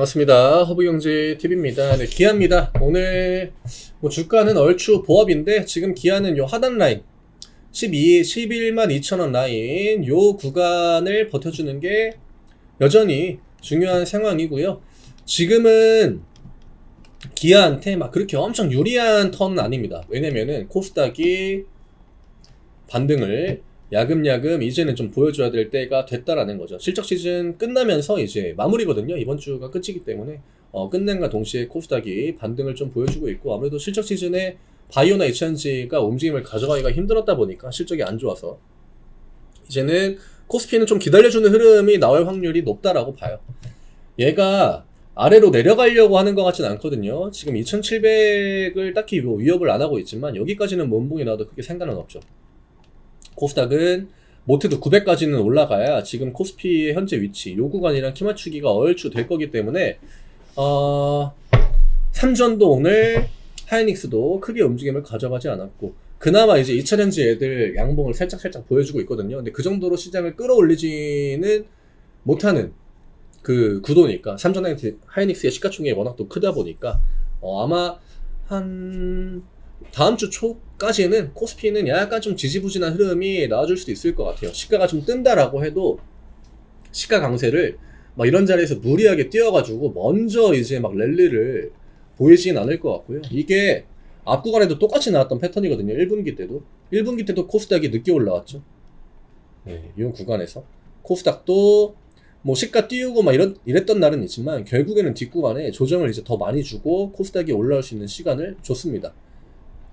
반갑습니다. 허브경제 TV입니다. 네, 기아입니다. 오늘 뭐 주가는 얼추 보합인데 지금 기아는 요 하단 라인 12, 11만 2천원 라인 요 구간을 버텨주는 게 여전히 중요한 상황이고요. 지금은 기아한테 막 그렇게 엄청 유리한 턴은 아닙니다. 왜냐면은 코스닥이 반등을 야금야금 이제는 좀 보여줘야 될 때가 됐다라는 거죠. 실적 시즌 끝나면서 이제 마무리거든요. 이번 주가 끝이기 때문에 어, 끝낸과 동시에 코스닥이 반등을 좀 보여주고 있고 아무래도 실적 시즌에 바이오나 이천지가 움직임을 가져가기가 힘들었다 보니까 실적이 안 좋아서 이제는 코스피는 좀 기다려주는 흐름이 나올 확률이 높다라고 봐요. 얘가 아래로 내려가려고 하는 것 같진 않거든요. 지금 2700을 딱히 뭐 위협을 안 하고 있지만 여기까지는 몸붕이 나도 크게 상관은 없죠. 코스닥은 못해도 900까지는 올라가야 지금 코스피의 현재 위치, 요 구간이랑 키 맞추기가 얼추 될 거기 때문에 어, 삼전도 오늘 하이닉스도 크게 움직임을 가져가지 않았고 그나마 이제 2차전지 애들 양봉을 살짝 살짝 보여주고 있거든요. 근데 그 정도로 시장을 끌어올리지는 못하는 그 구도니까 삼전 하이닉스- 하이닉스의 시가총액이 워낙 또 크다 보니까 어, 아마 한 다음 주 초까지는 코스피는 약간 좀 지지부진한 흐름이 나와줄 수도 있을 것 같아요. 시가가 좀 뜬다라고 해도 시가 강세를 막 이런 자리에서 무리하게 뛰어가지고 먼저 이제 막 랠리를 보이진 않을 것 같고요. 이게 앞 구간에도 똑같이 나왔던 패턴이거든요. 1분기 때도. 1분기 때도 코스닥이 늦게 올라왔죠. 네, 이 구간에서. 코스닥도 뭐 시가 띄우고 막 이런, 이랬던 날은 있지만 결국에는 뒷구간에 조정을 이제 더 많이 주고 코스닥이 올라올 수 있는 시간을 줬습니다.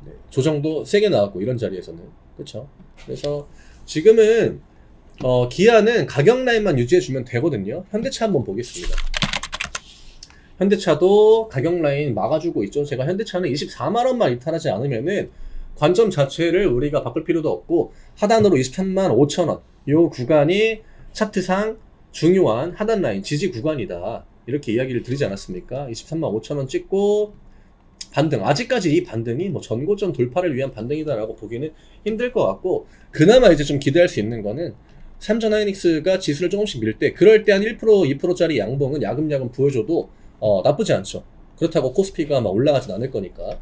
네, 조정도 세게 나왔고 이런 자리에서는 그렇죠. 그래서 지금은 어, 기아는 가격 라인만 유지해주면 되거든요. 현대차 한번 보겠습니다. 현대차도 가격 라인 막아주고 있죠. 제가 현대차는 24만 원만 이탈하지 않으면은 관점 자체를 우리가 바꿀 필요도 없고 하단으로 23만 5천 원. 요 구간이 차트상 중요한 하단 라인 지지 구간이다. 이렇게 이야기를 드리지 않았습니까? 23만 5천 원 찍고 반등. 아직까지 이 반등이 뭐 전고점 돌파를 위한 반등이다라고 보기는 힘들 것 같고 그나마 이제 좀 기대할 수 있는 거는 삼전 하이닉스가 지수를 조금씩 밀 때 그럴 때 한 1% 2%짜리 양봉은 야금야금 보여줘도 어, 나쁘지 않죠. 그렇다고 코스피가 막 올라가진 않을 거니까.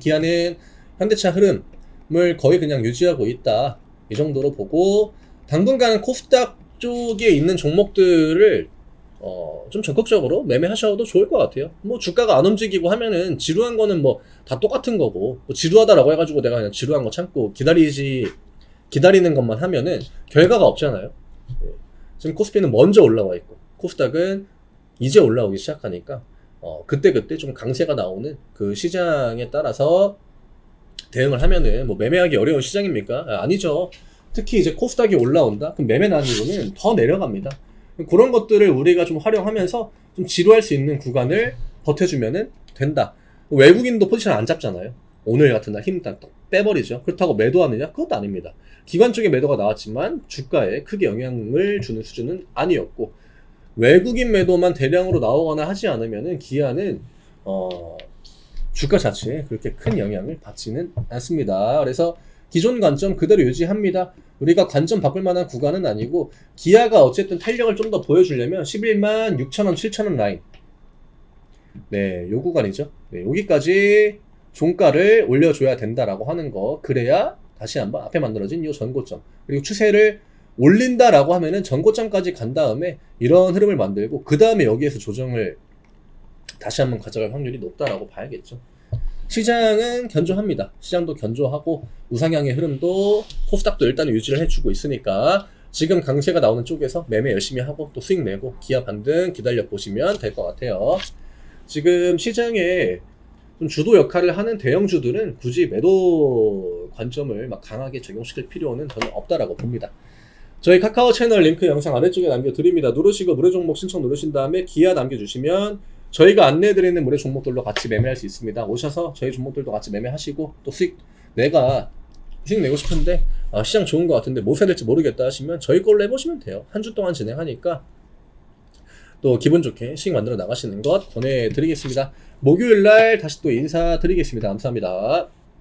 기아는 현대차 흐름을 거의 그냥 유지하고 있다. 이 정도로 보고 당분간 코스닥 쪽에 있는 종목들을 어, 좀 적극적으로 매매하셔도 좋을 것 같아요. 뭐 주가가 안 움직이고 하면은 지루한 거는 뭐 다 똑같은 거고 뭐 지루하다라고 해가지고 내가 그냥 지루한 거 참고 기다리지 기다리는 것만 하면은 결과가 없잖아요. 예. 지금 코스피는 먼저 올라와 있고 코스닥은 이제 올라오기 시작하니까 어, 그때 그때 좀 강세가 나오는 그 시장에 따라서 대응을 하면은 뭐 매매하기 어려운 시장입니까? 아, 아니죠. 특히 이제 코스닥이 올라온다. 그럼 매매 난이도는 더 내려갑니다. 그런 것들을 우리가 좀 활용하면서 좀 지루할 수 있는 구간을 버텨주면은 된다. 외국인도 포지션 안 잡잖아요. 오늘 같은 날 힘딱 빼버리죠. 그렇다고 매도하느냐? 그것도 아닙니다. 기관 쪽에 매도가 나왔지만 주가에 크게 영향을 주는 수준은 아니었고 외국인 매도만 대량으로 나오거나 하지 않으면은 기아는 어 주가 자체에 그렇게 큰 영향을 받지는 않습니다. 그래서 기존 관점 그대로 유지합니다. 우리가 관점 바꿀 만한 구간은 아니고 기아가 어쨌든 탄력을 좀 더 보여주려면 11만 6천원, 7천원 라인 네, 요 구간이죠. 네, 여기까지 종가를 올려줘야 된다라고 하는 거 그래야 다시 한번 앞에 만들어진 요 전고점 그리고 추세를 올린다라고 하면은 전고점까지 간 다음에 이런 흐름을 만들고 그 다음에 여기에서 조정을 다시 한번 가져갈 확률이 높다라고 봐야겠죠. 시장은 견조합니다. 시장도 견조하고 우상향의 흐름도 코스닥도 일단 유지를 해주고 있으니까 지금 강세가 나오는 쪽에서 매매 열심히 하고 또 수익 내고 기아 반등 기다려 보시면 될 것 같아요. 지금 시장에 좀 주도 역할을 하는 대형주들은 굳이 매도 관점을 막 강하게 적용시킬 필요는 저는 없다라고 봅니다. 저희 카카오 채널 링크 영상 아래쪽에 남겨드립니다. 누르시고 물의 종목 신청 누르신 다음에 기아 남겨주시면 저희가 안내해드리는 물의 종목들로 같이 매매할 수 있습니다. 오셔서 저희 종목들도 같이 매매하시고 또 수익 내가 수익 내고 싶은데 아, 시장 좋은 것 같은데 뭐 사야 될지 모르겠다 하시면 저희 걸로 해보시면 돼요. 한 주 동안 진행하니까 또 기분 좋게 수익 만들어 나가시는 것 권해드리겠습니다. 목요일 날 다시 또 인사드리겠습니다. 감사합니다.